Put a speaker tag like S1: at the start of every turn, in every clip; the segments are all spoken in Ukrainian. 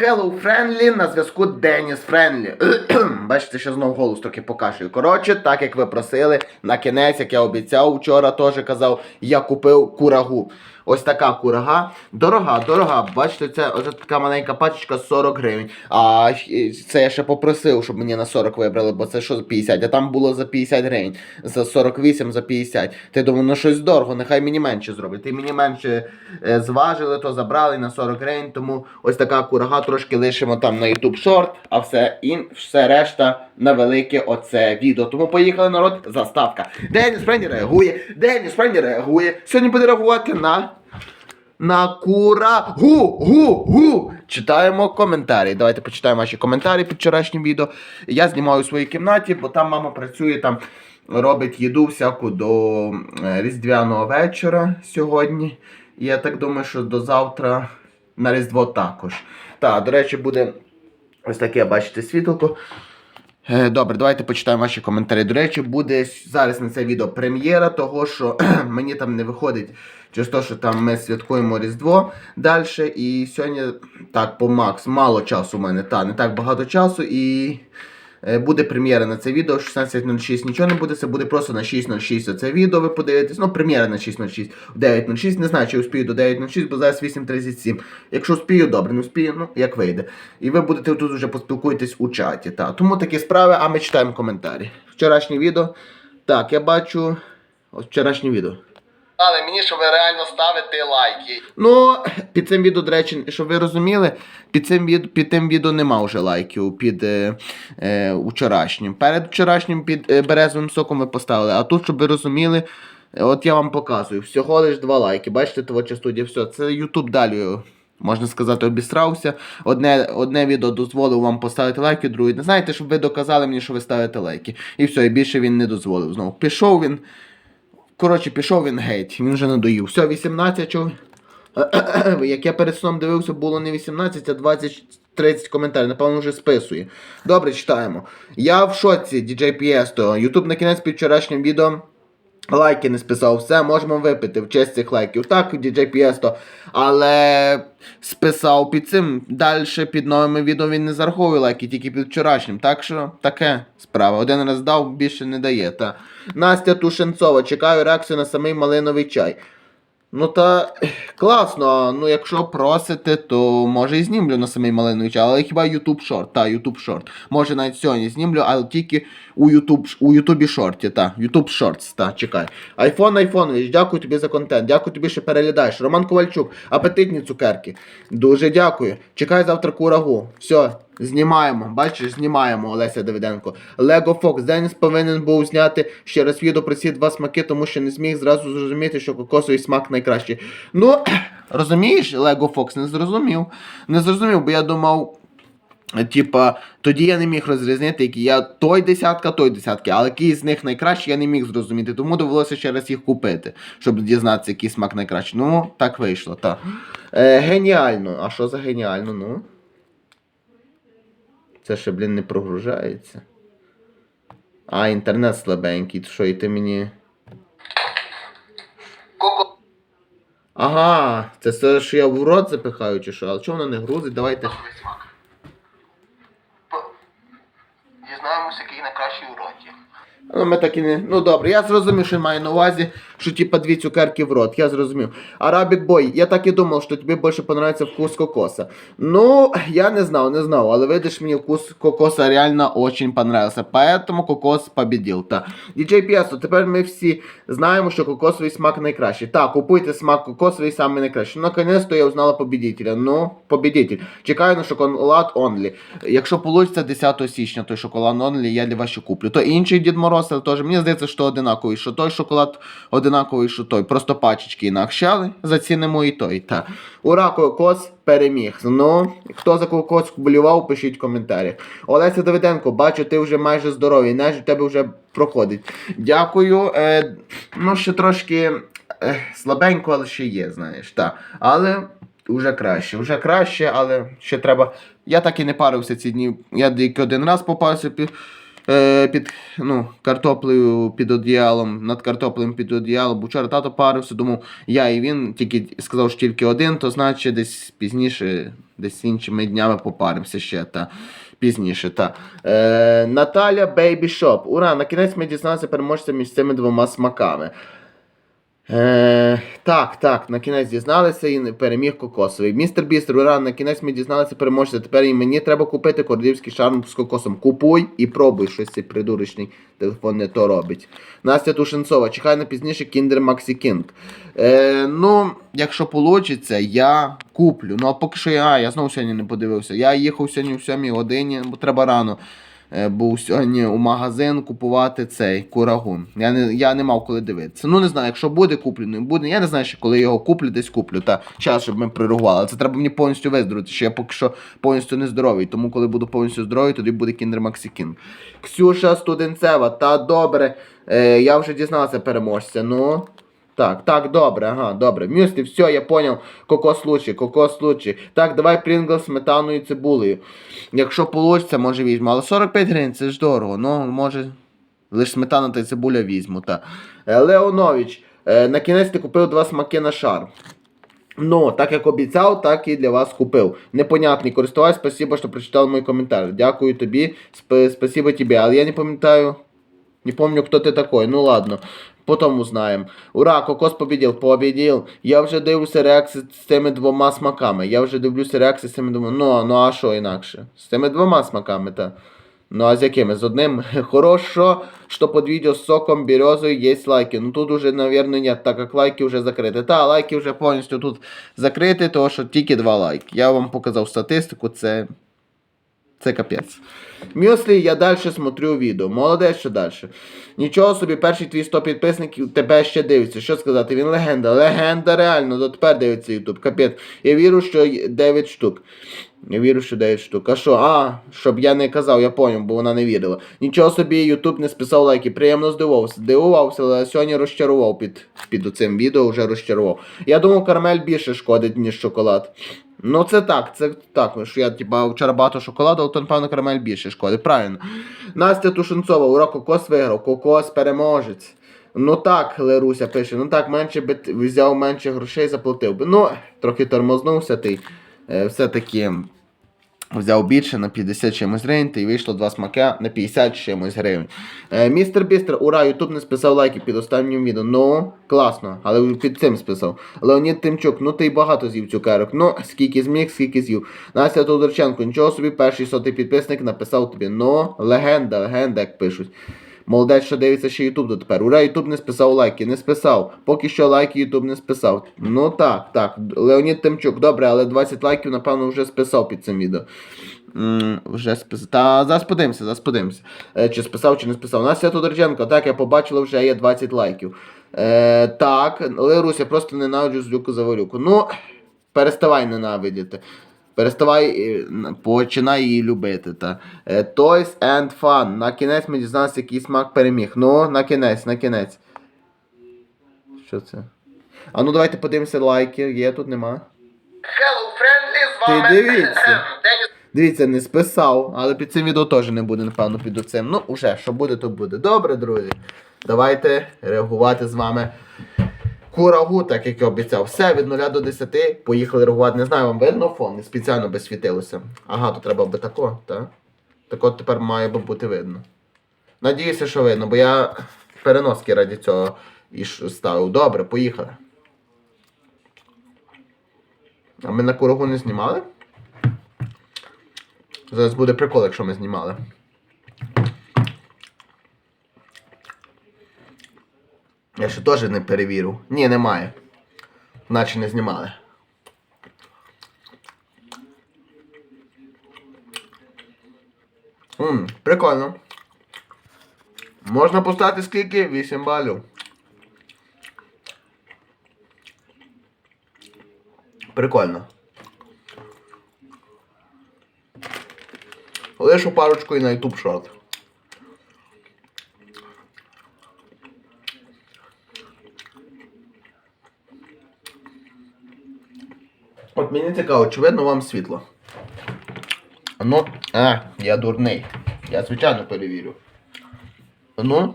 S1: Hello Friendly на зв'язку Деніс Френлі. Бачите, що знову голос трохи покашую. Коротше, так як ви просили, на кінець, як я обіцяв, вчора теж казав, я купив курагу. Ось така курага. Дорога, дорога. Бачите, це ось така маленька пачечка 40 гривень. А це я ще попросив, щоб мені на 40 вибрали, бо це що за 50, а там було за 50 гривень. За 48, за 50. Ти думав, ну щось дорого, нехай мені менше зроблять. Ти мені менше е, зважили, то забрали на 40 гривень, тому ось така курага трошки лишимо там на YouTube Short, а все ін, все решта на велике оце відео. Тому поїхали народ, заставка. Деніс Френді реагує, Деніс Френді реагує. Сьогодні буде реагувати на. На курагу, гу, гу. Читаємо коментарі. Давайте почитаємо ваші коментарі під вчорашнім відео. Я знімаю у своїй кімнаті, бо там мама працює, там робить їду всяку до е, Різдвяного вечора сьогодні. Я так думаю, що до завтра на Різдво також. Так, до речі, буде ось таке, бачите, світло. Е, Добре, давайте почитаємо ваші коментарі. До речі, буде зараз на це відео прем'єра, того що мені там не виходить через те, що там ми святкуємо Різдво далі. І сьогодні так, по Макс, мало часу у мене, та, не так багато часу. І буде прем'єра на це відео. 16.06 нічого не буде, це буде просто на 6.06 це відео, ви подивитесь. Ну, прем'єра на 6.06, в 9.06. Не знаю, чи успію до 9.06, бо зараз 8.37. Якщо успію, добре, не успію, ну як вийде. І ви будете тут вже поспілкуєтесь у чаті. Та. Тому такі справи, а ми читаємо коментарі. Вчорашнє відео. Так, я бачу. Ось вчорашнє відео. Але мені, щоб реально ставити лайки. Ну, під цим відео, до речі, щоб ви розуміли, під цим від, під тим відео нема вже лайків під е, е, вчорашнім. Перед вчорашнім під е, березовим соком ви поставили. А тут, щоб ви розуміли, от я вам показую. Всього лиш два лайки. Бачите, творча студія, все. Це YouTube далі. Можна сказати, обістрався. Одне, одне відео дозволив вам поставити лайки, друге. Не знаєте, щоб ви доказали мені, що ви ставите лайки. І все, і більше він не дозволив знову. Пішов він. Коротше, пішов він геть, він вже надоїв. Все, 18 чого. Як я перед сном дивився, було не 18, а 20. 30 коментарів, напевно, вже списує. Добре, читаємо. Я в шоці, DJ Piesto. Ютуб на кінець під вчорашнім відео. Лайки не списав, все, можемо випити в честь цих лайків. Так, DJ Piesto. Але списав під цим. Далі під новими відео він не зараховує лайки, тільки під вчорашнім. Так що таке справа. Один раз дав, більше не дає. Та. Настя Тушенцова, чекаю реакцію на самий малиновий чай. Ну та класно, ну якщо просите, то може і знімлю на самий малиновий чай, але хіба YouTube Short, та, YouTube Short. Може навіть сьогодні знімлю, але тільки у YouTube, у YouTube шорті, та, YouTube Shorts, та, чекай. Айфон Айфонович, дякую тобі за контент, дякую тобі, що переглядаєш. Роман Ковальчук, апетитні цукерки. Дуже дякую. Чекай завтра курагу. Все, знімаємо. Бачиш, знімаємо Олеся Давиденко. Лего Фокс. Деніс повинен був зняти ще раз відео про ці два смаки, тому що не зміг зразу зрозуміти, що кокосовий смак найкращий. Ну, розумієш, Лего Фокс, не зрозумів. Не зрозумів, бо я думав. Типа, тоді я не міг розрізнити, який я той десятка, той десятки, але який з них найкращий, я не міг зрозуміти. Тому довелося ще раз їх купити, щоб дізнатися, який смак найкращий. Ну, так вийшло, так. Е, геніально. А що за геніально? Ну? Це ще, блін, не прогружається. А, інтернет слабенький, що, і ти мені. Ага, це все, що я в рот запихаю, чи що? Але чого воно не грузить? Давайте. Дізнаємося, який найкращий у роті. Ну, ми так і не. Ну добре, я зрозумів, що має на увазі, що типа дві цукерки в рот. Я зрозумів. Арабік бой, я так і думав, що тобі більше подобається вкус кокоса. Ну, я не знав, не знав, але видиш, мені вкус кокоса реально очень понравился. Поэтому кокос победил. Та. DJ П'єсо, тепер ми всі знаємо, що кокосовий смак найкращий. Так, купуйте смак кокосовий саме найкращий. Наконец-то я узнала победителя. Ну, победитель. Чекаю на шоколад Only. Якщо вийде 10 січня той шоколад Only, я для вас ще куплю. То інший Дід Мороз, теж мені здається, що одинаковий, що той шоколад одинаковий, що той. Просто пачечки інакшали, зацінимо і той. Та. Ура, кокос переміг. Ну, хто за кокос болівав, пишіть в коментарях. Олеся Давиденко, бачу, ти вже майже здоровий, наш у тебе вже проходить. Дякую. Е, ну, ще трошки е, слабенько, але ще є, знаєш. Та. Але вже краще, вже краще, але ще треба. Я так і не парився ці дні. Я тільки один раз попався. Е, під ну, картоплею під одіялом, над картоплею під одіялом. Вчора тато парився, думав, я і він тільки сказав, що тільки один, то значить десь пізніше, десь іншими днями попаримося ще. Та. Пізніше, та. Е, Наталя Бейбі Шоп. Ура! На кінець ми дізналися переможця між цими двома смаками. Е, так, так, на кінець дізналися і переміг кокосовий. Містер Бістер, ура, на кінець ми дізналися переможця. Тепер і мені треба купити королівський шарм з кокосом. Купуй і пробуй щось цей придурочний телефон не то робить. Настя Тушенцова, чекай на пізніше Kinder Maxi King. Е, ну, якщо вийде, я куплю. Ну, а поки що я, я знову сьогодні не подивився. Я їхав сьогодні в 7 годині, бо треба рано. Е, був сьогодні у магазин купувати цей курагун. Я не, я не мав коли дивитися. Ну не знаю, якщо буде куплю, не буде. Я не знаю, ще коли його куплю, десь куплю. Та час, щоб ми прирогували. Це треба мені повністю виздоровити, що я поки що повністю не здоровий. Тому коли буду повністю здоровий, тоді буде Maxi King. Ксюша Студенцева, та добре. Е, я вже дізнався переможця. Ну. Так, так, добре, ага, добре. Мюслі, все, я понял. Кокос лучше, кокос лучше. Так, давай Прінгл сметаною і цибулею. Якщо вийде, може візьму. Але 45 гривень це ж дорого. Ну, може. Лише сметана та цибуля візьму. Та. Е, Леонович, е, на кінець ти купив два смаки на шар. Ну, так як обіцяв, так і для вас купив. Непонятний користувач, спасибо, що прочитав мій коментар. Дякую тобі, сп- спасибо тобі. Але я не пам'ятаю, не помню, хто ти такой. Ну ладно, потім узнаємо. Ура, кокос побідів, побідів. Я вже дивлюся реакції з цими двома смаками. Я вже дивлюся реакції з цими двома. Ну, ну а що інакше? З цими двома смаками, та. Ну а з якими? З одним? Хорошо, что под видео с соком березой есть лайки. Ну тут уже, наверное, нет, так как лайки вже закриті. Та, лайки вже повністю тут закриті, тому що тільки два лайки. Я вам показав статистику, це. Це капець. Мюслі, я далі смотрю відео. Молодець, що далі. Нічого собі, перший твій 100 підписників тебе ще дивиться. Що сказати? Він легенда. Легенда реально, дотепер дивиться Ютуб. Капець. Я вірю, що 9 штук. Я вірю, що 9 штук. А що? А, щоб я не казав, я поняв, бо вона не вірила. Нічого собі, Ютуб не списав лайки. Приємно здивувався. Здивувався, але сьогодні розчарував під, під цим відео, вже розчарував. Я думав, карамель більше шкодить, ніж шоколад. Ну це так, це так, що я типа вчора багато шоколаду, але то напевно карамель більше шкодить. Правильно. Настя Тушенцова, ура, кокос виграв, кокос переможець. Ну так, Леруся пише, ну так, менше би взяв менше грошей, заплатив би. Ну, трохи тормознувся ти. Е, все-таки взяв більше на 50 чимось гривень, та й вийшло два смака на 50 чимось гривень. Е, містер Бістер, ура, Ютуб не списав лайки під останнім відео. Ну, класно, але під цим списав. Леонід Тимчук, ну ти й багато з'їв цукерок. Ну, скільки зміг, скільки з'їв. Настя Тодорченко, нічого собі, перший сотий підписник написав тобі. Ну, легенда, легенда, як пишуть. Молодець, що дивиться ще Ютуб дотепер. Ура, Ютуб не списав лайки, не списав. Поки що лайки Ютуб не списав. Ну так, так. Леонід Тимчук, добре, але 20 лайків, напевно, вже списав під цим відео. М, вже списав. Та зараз подивимося. Е, чи списав, чи не списав. Настя Тодорченко, так, я побачила, вже є 20 лайків. Е, так, Лерусь, я просто ненавиджу злюку заварюку. Ну, переставай ненавидіти. Переставай, е, починай її любити. Та. Е, Toys and Fun. На кінець ми дізналися, який смак переміг. Ну, на кінець, на кінець. Що це? А ну давайте подивимося лайки. Є тут нема.
S2: Hello, friendly, з
S1: Ти дивіться. Дивіться, не списав, але під цим відео теж не буде, напевно, під оцим. Ну, уже, що буде, то буде. Добре, друзі. Давайте реагувати з вами. Курагу, так як я обіцяв. Все, від 0 до 10. Поїхали реагувати. Не знаю, вам видно фон, спеціально би світилося. Ага, то треба би тако, так? Тако тепер має би бути видно. Надіюся, що видно, бо я переноски раді цього і ставив. Добре, поїхали. А ми на курагу не знімали? Зараз буде прикол, якщо ми знімали. Я ще теж не перевірив. Ні, немає. Наче не знімали. Ммм, прикольно. Можна поставити скільки? 8 балів. Прикольно. Лишу парочку і на YouTube шорт. От мені цікаво, чи видно вам світло? Ну, а, я дурний. Я звичайно перевірю. Ну?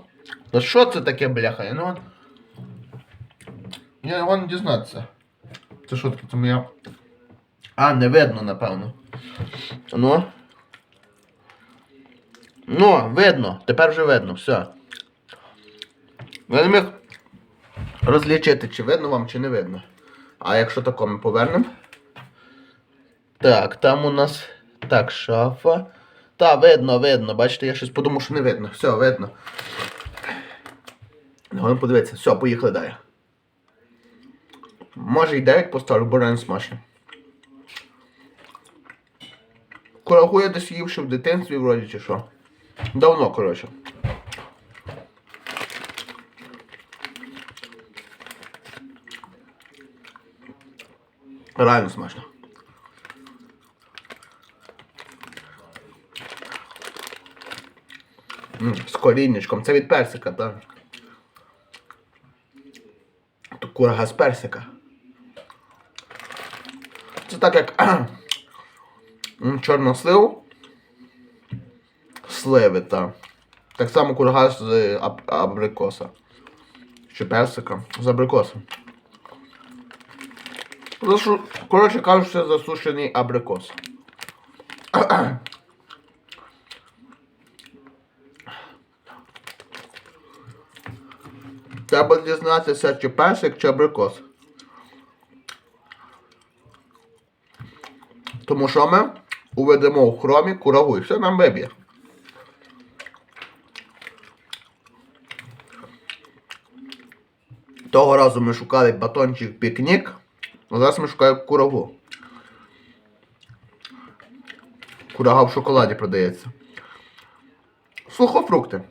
S1: Ну що це таке, бляха? Я не можу... Я не дізнатися. Це що таке? Це моя... А, не видно, напевно. Ну? Ну, видно. Тепер вже видно, все. Я не міг розлічити, чи видно вам, чи не видно. А якщо тако ми повернемо. Так, там у нас. Так, шафа. Та, видно, видно. Бачите, я щось подумав, що не видно. Все, видно. Ну, подивіться, все, поїхали далі. Може і 9 поставлю, бо реально смачно. Курагу я десь їв ще в дитинстві вроді чи що. Давно, коротше. Реально смачно. М, З коріннячком. Це від персика, так. То курага з персика. Це так як чорнослив. Сливи, так. Так само курага з е, аб- абрикоса. Чи персика. З абрикоса. Зашу... Коротше кажучи, засушений абрикос. Треба дізнатися, чи персик, чи абрикос. Тому що ми уведемо в хромі курагу і все нам виб'є. Того разу ми шукали батончик пікнік, а зараз ми шукаємо курагу. Курага в шоколаді продається. Сухофрукти.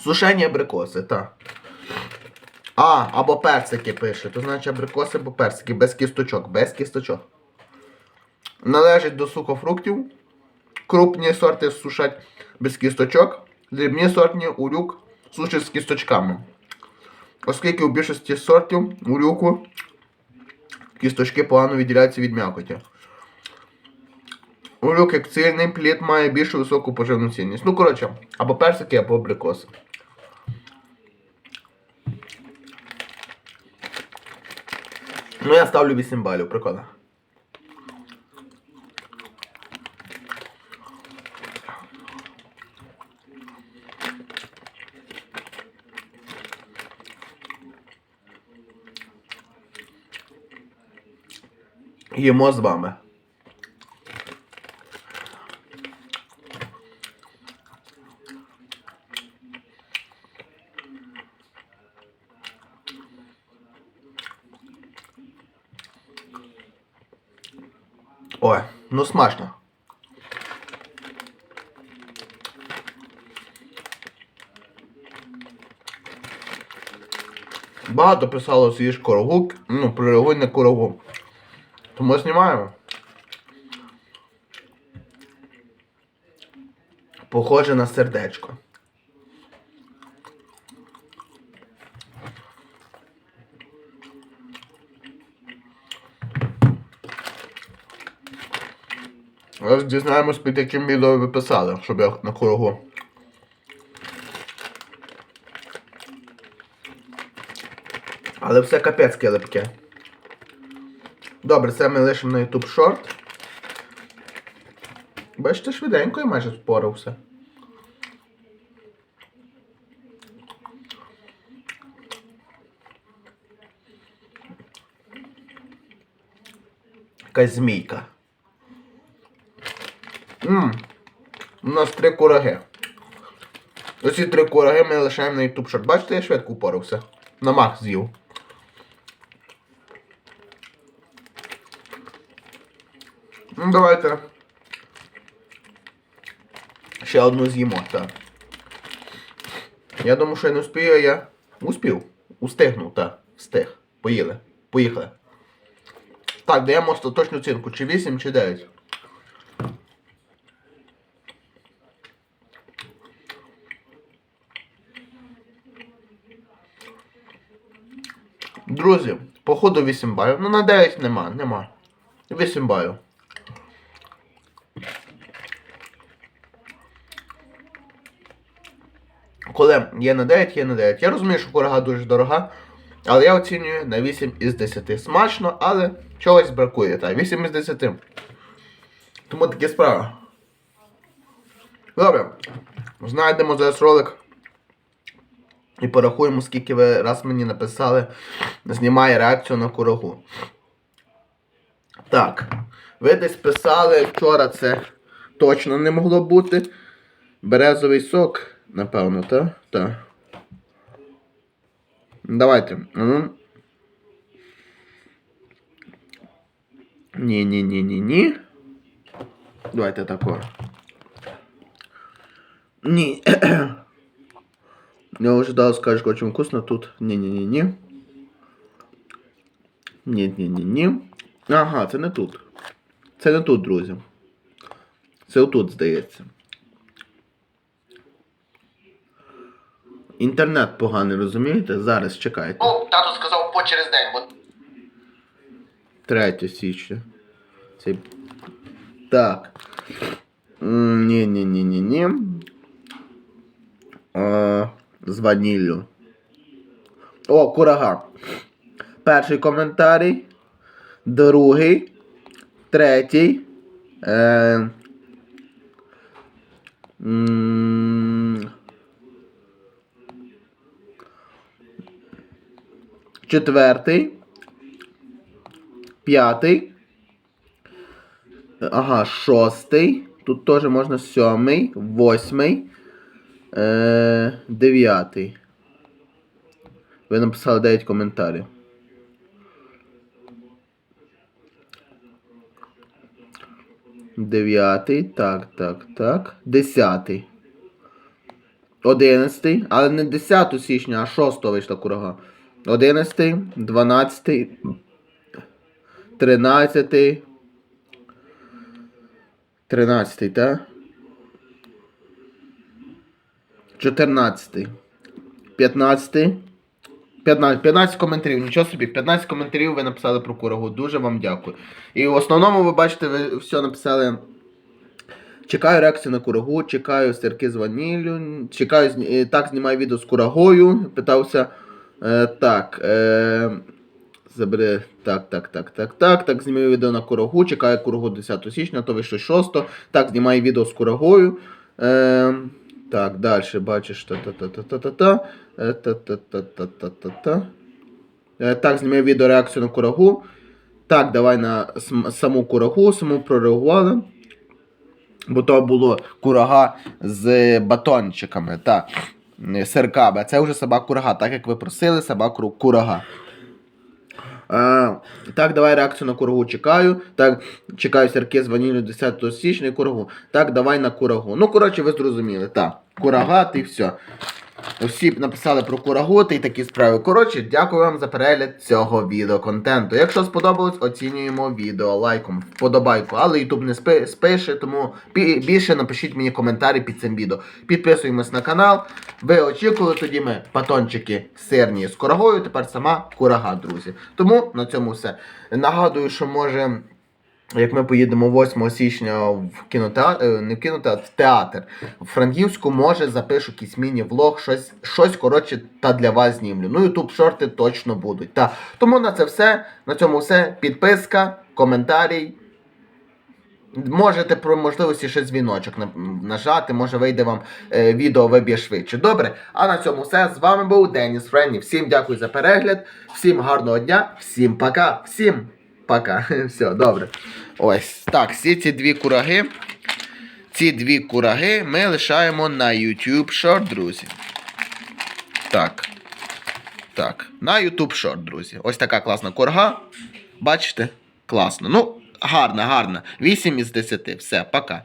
S1: Сушені абрикоси, так. А, або персики пише. То значить абрикоси або персики без кісточок. Без кісточок. Належить до сухофруктів. Крупні сорти сушать без кісточок. Дрібні сортні урюк сушать з кісточками. Оскільки у більшості сортів урюку кісточки погано відділяються від м'якоті. Урюк як цільний плід має більш високу поживну цінність. Ну, коротше, або персики, або абрикоси. Ну, я ставлю 8 балів, прикольно. Їмо з вами. Ну смачно. Багато писало свіж корогук, ну, прирогуй на корогу. Тому знімаємо. Похоже на сердечко. Зараз дізнаємось, під яким відео ви писали, щоб я на курагу. Але все капецьке липке. Добре, це ми лишимо на YouTube шорт. Бачите, швиденько я майже спорався. Якась. Ммм. У нас три кураги. Оці три кураги ми лишаємо на YouTube шорт. Бачите, я швидко упорався. На мах з'їв. Ну, давайте. Ще одну з'їмо, так. Я думаю, що я не успію, а я успів. Устигнув, так. Встиг. Поїли. Поїхали. Так, даємо остаточну оцінку. Чи 8, чи 9. Друзі, походу 8 балів. Ну на 9 нема, нема. 8 балів. коли є на 9, є на 9. Я розумію, що курага дуже дорога, але я оцінюю на 8 із 10. Смачно, але чогось бракує. Так, 8 із 10. Тому такі справи. Добре. Знайдемо зараз ролик. І порахуємо, скільки ви раз мені написали, знімає реакцію на курагу. Так. Ви десь писали вчора це точно не могло бути. Березовий сок, напевно, так? Так. Давайте. Ну. Ні, ні, ні, ні, ні. Давайте тако. Ні. Я вже дав скажеш, очень вкусно тут. Ні-ні-ні-ні. Ні-ні-ні-ні. Ага, це не тут. Це не тут, друзі. Це отут, здається. Інтернет поганий, розумієте? Зараз чекайте.
S2: Ну, тато сказав по через день, бо
S1: 3 січня. Це... Так. М, Ні, ні, ні, ні, ні. А, з ваніллю. О, курага. Перший коментарій. Другий. Третій. Е... Четвертий. П'ятий. Ага, шостий. Тут теж можна сьомий, восьмий. Е, дев'ятий. Ви написали 9 коментарів. Дев'ятий. Так, так, так. Десятий. Одинадцятий. Але не 10 січня, а 6 вийшла курага. Одинадцятий, дванадцятий. 13. 13, так? 14. 15. 15, 15 коментарів, нічого собі, 15 коментарів ви написали про курагу. Дуже вам дякую. І в основному, ви бачите, ви все написали. Чекаю реакцію на курагу, чекаю сирки з ваніллю, чекаю, е, так, знімаю відео з курагою. Питався. Е, так. Е, Забере. Так, так, так, так, так. Так, знімаю відео на курагу. Чекаю курагу 10 січня, то вийшло 6. Так, знімаю відео з курагою. Е, так, далі бачиш. Та-та-та-та-та-та. Е, Та-та-та-та-та-та-та. Е, Так, знімаю відео реакцію на курагу. Так, давай на саму курагу, саму прореагували. Бо то було курага з батончиками та е. А це вже собака курага, так як ви просили, собака курага. Так, давай реакцію на курагу чекаю. Так, чекаю сірки з ваніллю 10 січня і курагу. Так, давай на курагу. Ну, коротше, ви зрозуміли. Так, курага, ти все. Всі написали про курагу та й такі справи. Коротше, дякую вам за перегляд цього відеоконтенту. Якщо сподобалось, оцінюємо відео лайком, вподобайку. Але YouTube не спи- спише, тому більше напишіть мені коментарі під цим відео. Підписуємось на канал. Ви очікували тоді ми батончики сирні з курагою, тепер сама курага, друзі. Тому на цьому все. Нагадую, що може. Як ми поїдемо 8 січня в кінотеатр, е, не в кінотеатр, в театр в Франківську, може запишу якийсь міні-влог, щось, щось коротше, та для вас знімлю. Ну, ютуб шорти точно будуть. Та. Тому на це все, на цьому все. Підписка, коментарій. Можете про можливості ще дзвіночок нажати, може вийде вам е, відео виб'є швидше. Добре. А на цьому все. З вами був Деніс Френні. Всім дякую за перегляд, всім гарного дня, всім пока, всім пока. Все, добре. Ось так, всі ці дві кураги. Ці дві кураги ми лишаємо на YouTube Short, друзі. Так. Так, на YouTube Short, друзі. Ось така класна курга. Бачите? Класно. Ну, гарна, гарна. 8 із 10. Все, пока.